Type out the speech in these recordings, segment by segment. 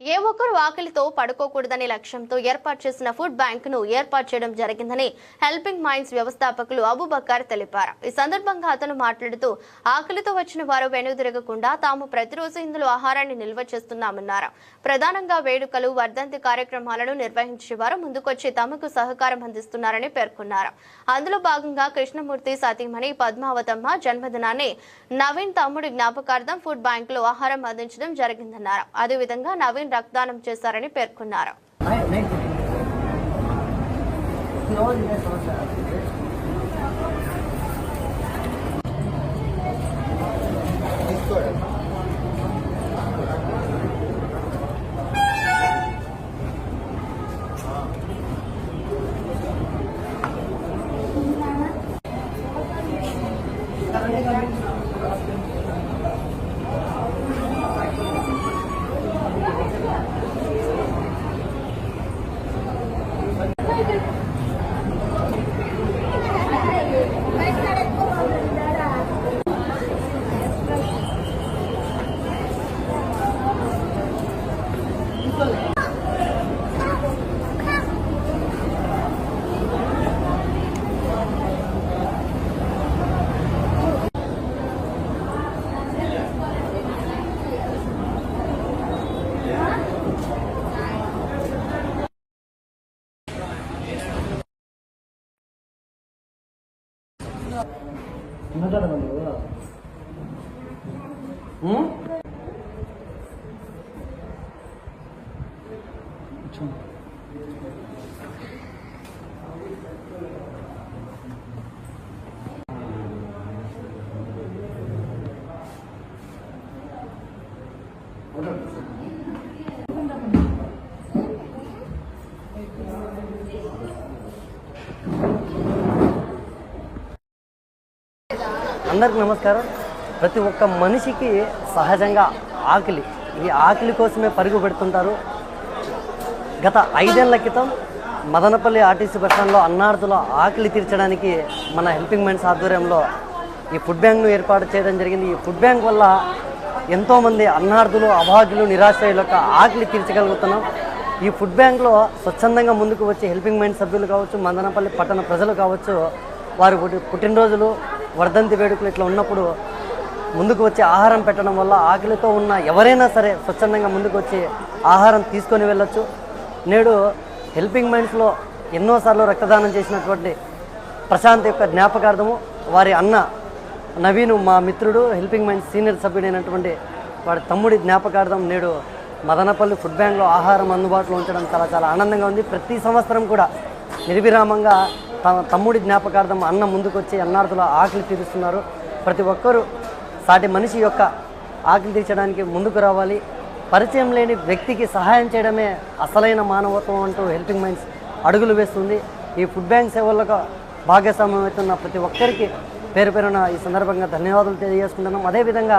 ఏ ఒక్కరు ఆకలితో పడుకోకూడదనే లక్ష్యంతో ఏర్పాటు చేసిన ఫుడ్ బ్యాంక్ను ఏర్పాటు చేయడం జరిగిందని హెల్పింగ్ మైండ్స్ వ్యవస్థాపకులు అబుబక్కర్ తెలిపారు. ఈ సందర్భంగా అతను మాట్లాడుతూ ఆకలితో వచ్చిన వారు వెనుదిరగకుండా తాము ప్రతిరోజు ఇందులో ఆహారాన్ని నిల్వ చేస్తున్నామన్నారు. ప్రధానంగా వేడుకలు వర్ధంతి కార్యక్రమాలను నిర్వహించే వారు ముందుకొచ్చి తమకు సహకారం అందిస్తున్నారని పేర్కొన్నారు. అందులో భాగంగా కృష్ణమూర్తి సతీమణి పద్మావతమ్మ జన్మదినాన్ని నవీన్ తమ్ముడి జ్ఞాపకార్థం ఫుడ్ బ్యాంక్లో ఆహారం అందించడం జరిగిందన్నారు. అదేవిధంగా నవీన్ రక్తదానం చేశారని పేర్కొన్నారు. 하자는 건 뭐야? 응? 5천 어디 అందరికి నమస్కారం. ప్రతి ఒక్క మనిషికి సహజంగా ఆకలి. ఈ ఆకలి కోసమే పరుగు పెడుతుంటారు. గత ఐదేళ్ళ క్రితం మదనపల్లి ఆర్టీసీ బస్టాండ్లో అన్నార్థుల ఆకలి తీర్చడానికి మన హెల్పింగ్ మైండ్స్ ఆధ్వర్యంలో ఈ ఫుడ్ బ్యాంక్ను ఏర్పాటు చేయడం జరిగింది. ఈ ఫుడ్ బ్యాంక్ వల్ల ఎంతోమంది అన్నార్థులు అభాగ్యులు నిరాశ్రయుల యొక్క ఆకలి తీర్చగలుగుతున్నాం. ఈ ఫుడ్ బ్యాంక్లో స్వచ్ఛందంగా ముందుకు వచ్చి హెల్పింగ్ మైండ్ సభ్యులు కావచ్చు మదనపల్లి పట్టణ ప్రజలు కావచ్చు వారి పుట్టి- పుట్టినరోజులు వర్ధంతి వేడుకలు ఇట్లా ఉన్నప్పుడు ముందుకు వచ్చి ఆహారం పెట్టడం వల్ల ఆకలితో ఉన్న ఎవరైనా సరే స్వచ్ఛందంగా ముందుకు వచ్చి ఆహారం తీసుకొని వెళ్ళొచ్చు. నేడు హెల్పింగ్ మైండ్స్లో ఎన్నోసార్లు రక్తదానం చేసినటువంటి ప్రశాంత్ యొక్క జ్ఞాపకార్థము వారి అన్న నవీను మా మిత్రుడు హెల్పింగ్ మైండ్స్ సీనియర్ సభ్యుడైనటువంటి వాడి తమ్ముడి జ్ఞాపకార్థం నేడు మదనపల్లి ఫుడ్ బ్యాంక్లో ఆహారం అందుబాటులో ఉంచడం చాలా చాలా ఆనందంగా ఉంది. ప్రతి సంవత్సరం కూడా నిర్విరామంగా తమ్ముడి జ్ఞాపకార్థం అన్న ముందుకొచ్చి అన్నార్థుల ఆకలి తీరుస్తున్నారు. ప్రతి ఒక్కరూ సాటి మనిషి యొక్క ఆకలి తీర్చడానికి ముందుకు రావాలి. పరిచయం లేని వ్యక్తికి సహాయం చేయడమే అసలైన మానవత్వం అంటూ హెల్పింగ్ మైండ్స్ అడుగులు వేస్తుంది. ఈ ఫుడ్ బ్యాంక్ సేవలకు భాగస్వామ్యం అవుతున్న ప్రతి ఒక్కరికి పేరు పేరున ఈ సందర్భంగా ధన్యవాదాలు తెలియజేసుకుంటున్నాం. అదేవిధంగా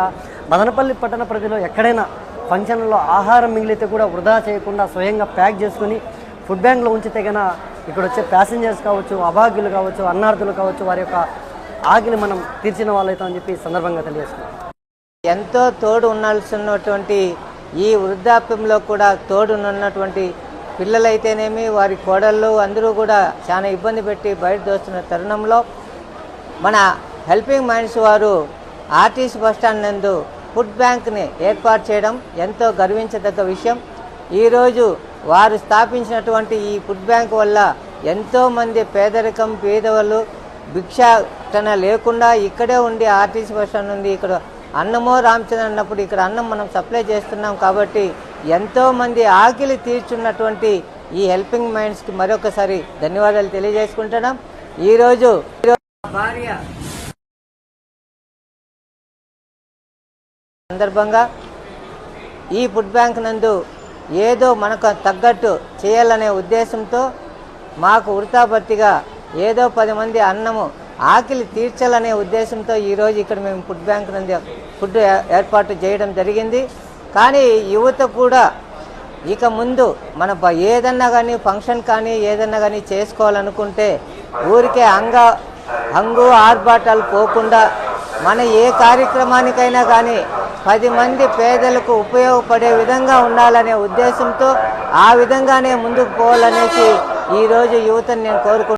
మదనపల్లి పట్టణ ప్రజలు ఎక్కడైనా ఫంక్షన్లలో ఆహారం మిగిలితే కూడా వృధా చేయకుండా స్వయంగా ప్యాక్ చేసుకుని ఫుడ్ బ్యాంక్లో ఉంచితే కన్నా ఇక్కడ వచ్చే ప్యాసింజర్స్ కావచ్చు అభాగ్యులు కావచ్చు అన్నార్థులు కావచ్చు వారి యొక్క ఆకలి మనం తీర్చిన వాళ్ళైతామని చెప్పి సందర్భంగా తెలియజేస్తున్నాం. ఎంతో తోడు ఉండాల్సినటువంటి ఈ వృద్ధాప్యంలో కూడా తోడునున్నటువంటి పిల్లలైతేనేమి వారి కోడళ్ళు అందరూ కూడా చాలా ఇబ్బంది పెట్టి బయట దోస్తున్న తరుణంలో మన హెల్పింగ్ మైండ్స్ వారు ఆర్టీసీ బస్టాండ్ నందు ఫుడ్ బ్యాంక్ని ఏర్పాటు చేయడం ఎంతో గర్వించదగ్గ విషయం. ఈరోజు వారు స్థాపించినటువంటి ఈ ఫుడ్ బ్యాంక్ వల్ల ఎంతోమంది పేదరికం పేదవాళ్ళు భిక్షాటన లేకుండా ఇక్కడే ఉండి ఆర్టీసీ బస్ స్టాండ్ ఉంది ఇక్కడ అన్నమో రామచంద్ర అన్నప్పుడు ఇక్కడ అన్నం మనం సప్లై చేస్తున్నాం కాబట్టి ఎంతోమంది ఆకలి తీర్చున్నటువంటి ఈ హెల్పింగ్ మైండ్స్కి మరొకసారి ధన్యవాదాలు తెలియజేసుకుంటున్నాం. ఈరోజు భార్య సందర్భంగా ఈ ఫుడ్ బ్యాంక్ నందు ఏదో మనకు తగ్గట్టు చేయాలనే ఉద్దేశంతో మాకు వృతాభర్తిగా ఏదో పది మంది అన్నము ఆకలి తీర్చాలనే ఉద్దేశంతో ఈరోజు ఇక్కడ మేము ఫుడ్ బ్యాంక్ నుండి ఫుడ్ ఏ- ఏర్పాటు చేయడం జరిగింది. కానీ యువత కూడా ఇక ముందు మన ఏదన్నా కానీ ఫంక్షన్ కానీ ఏదన్నా కానీ చేసుకోవాలనుకుంటే ఊరికే అంగ హంగు ఆర్భాటాలు పోకుండా మన ఏ కార్యక్రమానికైనా కానీ పది మంది పేదలకు ఉపయోగపడే విధంగా ఉండాలనే ఉద్దేశంతో ఆ విధంగానే ముందుకు పోవాలనేసి ఈరోజు యువతను నేను కోరుకుంటున్నాను.